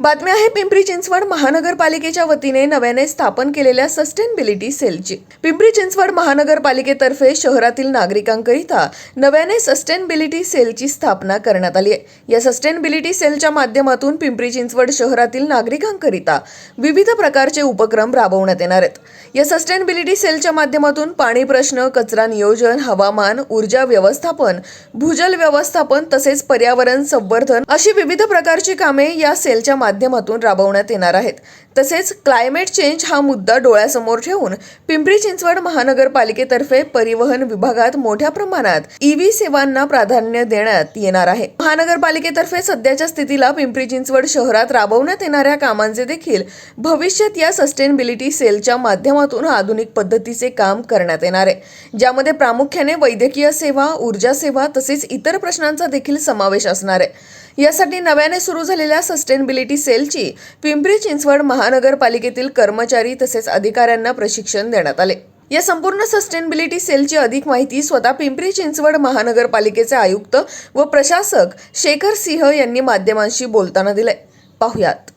बातमी आहे पिंपरी चिंचवड महानगरपालिकेच्या वतीने नव्याने स्थापन केलेल्या सस्टेनेबिलिटी सेलची पिंपरी चिंचवड महानगरपालिकेतर्फे शहरातील नागरिकांकरिता नव्याने सस्टेनेबिलिटी सेलची स्थापना करण्यात आली आहे. या सस्टेनेबिलिटी सेलच्या माध्यमातून पिंपरी चिंचवड शहरातील नागरिकांकरिता विविध प्रकारचे उपक्रम राबवण्यात येणार आहेत. या सस्टेनेबिलिटी सेलच्या माध्यमातून पाणी प्रश्न कचरा नियोजन हवामान ऊर्जा व्यवस्थापन भूजल व्यवस्थापन तसेच पर्यावरण संवर्धन अशी विविध प्रकारची कामे या सेलच्या माध्यमातून राबवण्यात येणार आहेत. तसेच क्लायमेट चेंज हा मुद्दा डोळ्यासमोर ठेवून पिंपरी चिंचवड महानगरपालिकेतर्फे परिवहन विभागात मोठ्या प्रमाणात ईव्ही सेवांना प्राधान्य देण्यात येणार आहे. महानगरपालिकेतर्फे सध्याच्या स्थितीला पिंपरी चिंचवड शहरात राबवण्यात येणाऱ्या कामांचे देखील भविष्यात या सस्टेनेबिलिटी सेलच्या माध्यमातून आधुनिक पद्धतीचे काम करण्यात येणार आहे. ज्यामध्ये प्रामुख्याने वैद्यकीय सेवा ऊर्जा सेवा तसेच इतर प्रश्नांचा देखील समावेश असणार आहे. यासाठी नव्याने सुरू झालेल्या सस्टेनेबिलिटी सेलची पिंपरी चिंचवड महानगरपालिकेतील कर्मचारी तसेच अधिकाऱ्यांना प्रशिक्षण देण्यात आले. या संपूर्ण सस्टेनेबिलिटी सेलची अधिक माहिती स्वतः पिंपरी चिंचवड महानगरपालिकेचे आयुक्त व प्रशासक शेखर सिंह यांनी माध्यमांशी बोलताना दिले पाहुयात.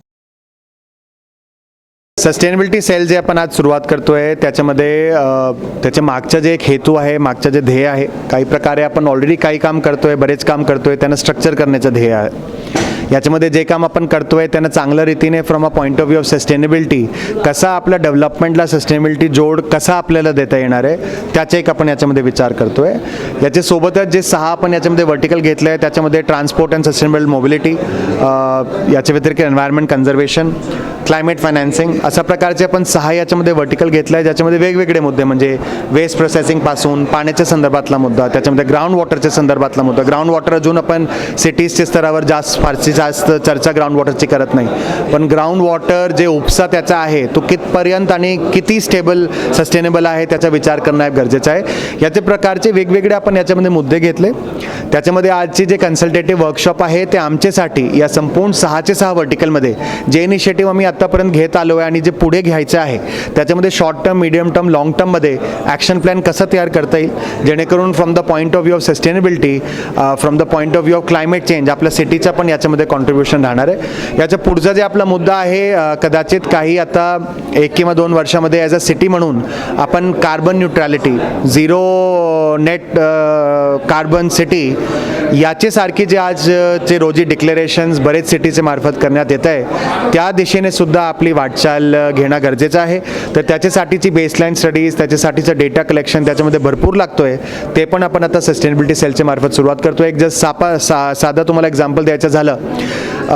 सस्टेनेबिलिटी सेल जे आपण आज सुरुवात करतोय त्याच्यामध्ये त्याच्या मागचा जे एक हेतू आहे मागचं जे ध्येय आहे काही प्रकारे आपण ऑलरेडी काही काम करतोय बरेच काम करतोय त्यांना स्ट्रक्चर करण्याचं ध्येय आहे. याच्यामध्ये जे काम आपण करतोय त्यांना चांगल्या रीतीने from a point of view of sustainability कसा आपल्या डेव्हलपमेंटला सस्टेनेबिलिटी जोड कसा आपल्याला देता येणार आहे त्याचा एक आपण याच्यामध्ये विचार करतोय. याच्यासोबतच जे सहा आपण याच्यामध्ये वर्टिकल घेतलं आहे त्याच्यामध्ये ट्रान्सपोर्ट अँड सस्टेनेबल मोबिलिटी याच्या व्यतिरिक्त एन्व्हायरमेंट कन्झर्वेशन क्लायमेट फायनान्सिंग अशा प्रकारचे आपण सहा याच्यामध्ये वर्टिकल घेतलं आहे ज्याच्यामध्ये वेगवेगळे मुद्दे म्हणजे वेस्ट प्रोसेसिंगपासून पाण्याच्या संदर्भातला मुद्दा त्याच्यामध्ये ग्राउंड वॉटरच्या संदर्भातला मुद्दा. ग्राउंड वॉटर अजून आपण सिटीजच्या स्तरावर जास्त फारशी जास्त चर्चा ग्राउंड वॉटरची करत नाही. पण ग्राउंड वॉटर जे उपसा त्याचा आहे तो कितपर्यंत आणि किती स्टेबल सस्टेनेबल आहे त्याचा विचार करणं गरजेचं आहे. याचे प्रकारचे वेगवेगळे आपण याच्यामध्ये मुद्दे घेतले. त्याच्यामध्ये आजची जे कन्सल्टेटिव्ह वर्कशॉप आहे ते आमच्यासाठी या संपूर्ण सहाचे सहा वर्टिकलमध्ये जे इनिशिएटिव्ह आम्ही आत्तापर्यंत घेत आलो आहे आणि जे पुढे घ्यायचं आहे त्याच्यामध्ये short term medium term long टर्ममध्ये ॲक्शन प्लॅन कसं तयार करता येईल जेणेकरून from the point of view of sustainability from the point of view of climate change आपल्या सिटीचा पण याच्यामध्ये कॉन्ट्रीब्युशन राहणार आहे. याच्या पुढचा जे आपला मुद्दा आहे कदाचित काही आता एक किंवा दोन वर्षामध्ये ॲज अ सिटी म्हणून आपण carbon neutrality zero net carbon city याचे सारखी जे आज रोजी डिक्लेरेशन्स बरेच सिटीचे मार्फत करण्यात येत आहे त्या दिशेने सुद्धा आपली वाटचाल घेणं गरजेचं आहे. तर त्याच्यासाठीची बेसलाईन स्टडीज त्याच्यासाठीचं डेटा कलेक्शन त्याच्यामध्ये भरपूर लागतो आहे ते पण आपण आता सस्टेनेबिलिटी सेलच्या मार्फत सुरुवात करतो एक जस्ट सापा सा साधं तुम्हाला एक्झाम्पल द्यायचं झालं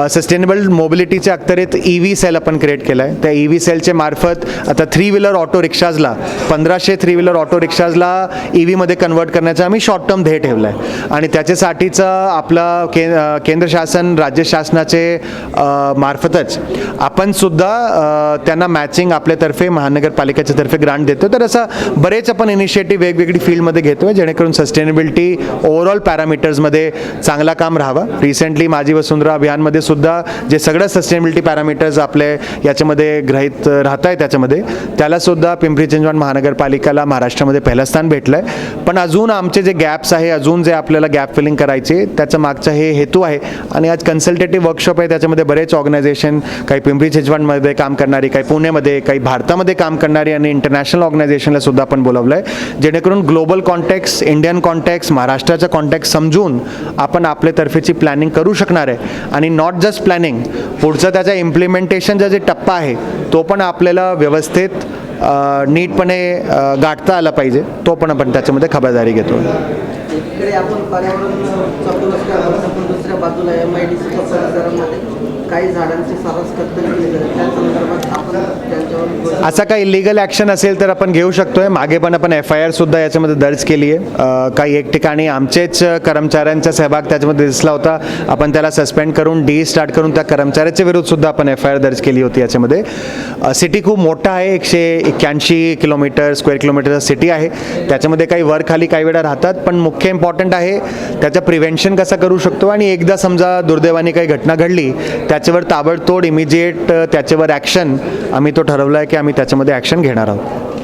सस्टेनेबल मोबिलिटीच्या अखत्यारीत ई व्ही सेल आपण क्रिएट केलं आहे त्या ई व्ही सेलच्या मार्फत आता थ्री व्हीलर ऑटो रिक्षाजला पंधराशे थ्री व्हीलर ऑटो रिक्षाजला ई व्हीमध्ये कन्वर्ट करण्याचा आम्ही शॉर्ट टर्म ध्येय ठेवला आहे आणि त्याच्यासाठीचं आपलं के केंद्र शासन राज्य शासनाचे मार्फतच आपण सुद्धा त्यांना मॅचिंग आपल्यातर्फे महानगरपालिकेच्या तर्फे ग्रांट देतो तर असं बरेच आपण इनिशिएटिव्ह वेगवेगळी फील्डमध्ये घेतो आहे जेणेकरून सस्टेनेबिलिटी ओव्हरऑल पॅरामीटर्समध्ये चांगला काम राहावं. रिसेंटली माझी वसुंधरा अभियानमध्ये सुद्धा जे सगळं सस्टेनेबिलिटी पॅरामीटर्स आपले याच्यामध्ये ग्रहित राहत आहे त्याच्यामध्ये त्यालासुद्धा पिंपरी चिंचवड महानगरपालिकेला महाराष्ट्रामध्ये पहिलं स्थान भेटलं आहे पण अजून आमचे जे गॅप्स आहे अजून जे आपल्याला गॅप फिलिंग करायचे त्याचं मागचा हे हेतू आहे. आणि आज कन्सल्टेटिव्ह वर्कशॉप आहे त्याच्यामध्ये बरेच ऑर्गनायझेशन काही पिंपरी चिंचवडमध्ये काम करणारी काही पुण्यामध्ये काही भारतामध्ये काम करणारी आणि इंटरनॅशनल ऑर्गनायझेशनला सुद्धा आपण बोलवलं आहे जेणेकरून ग्लोबल कॉन्टॅक्ट्स इंडियन कॉन्टॅक्ट्स महाराष्ट्राचा कॉन्टॅक्ट समजून आपण आपल्यातर्फेची प्लॅनिंग करू शकणार आहे. आणि नॉट जस्ट प्लॅनिंग पुढचं त्याचा इम्प्लिमेंटेशनचा जे टप्पा आहे तो पण आपल्याला व्यवस्थित नीटपणे गाठता आला पाहिजे तो पण आपण त्याच्यामध्ये खबरदारी घेतो. आपण पर्यावरणचा काही झाडांचे सारस कत्तल केले जाते. त्या संदर्भात आपण त्यांच्यावर असा काही लिगल ॲक्शन असेल तर आपण घेऊ शकतोय. मागे पण आपण एफ आय आर सुद्धा याच्यामध्ये दर्ज केली आहे. काही एक ठिकाणी आमचेच कर्मचाऱ्यांचा सहभाग त्याच्यामध्ये दिसला होता. आपण त्याला सस्पेंड करून डी स्टार्ट करून त्या कर्मचाऱ्याच्या विरुद्ध सुद्धा आपण एफ आय आर दर्ज केली होती याच्यामध्ये. सिटी खूप मोठा आहे. एकशे एक्क्याऐंशी किलोमीटर स्क्वेअर किलोमीटरचा सिटी आहे. त्याच्यामध्ये काही वर खाली काही वेळा राहतात पण मुख्य इम्पॉर्टंट आहे. त्याचं प्रिव्हेन्शन कसं करू शकतो? आणि एकदा समजा दुर्दैवाने काही घटना घडली त्याच्यावर ताबडतोड इमिजिएट त्याच्यावर ॲक्शन आम्ही तो ठरवला आहे की आम्ही त्याच्यामध्ये ॲक्शन घेणार आहोत.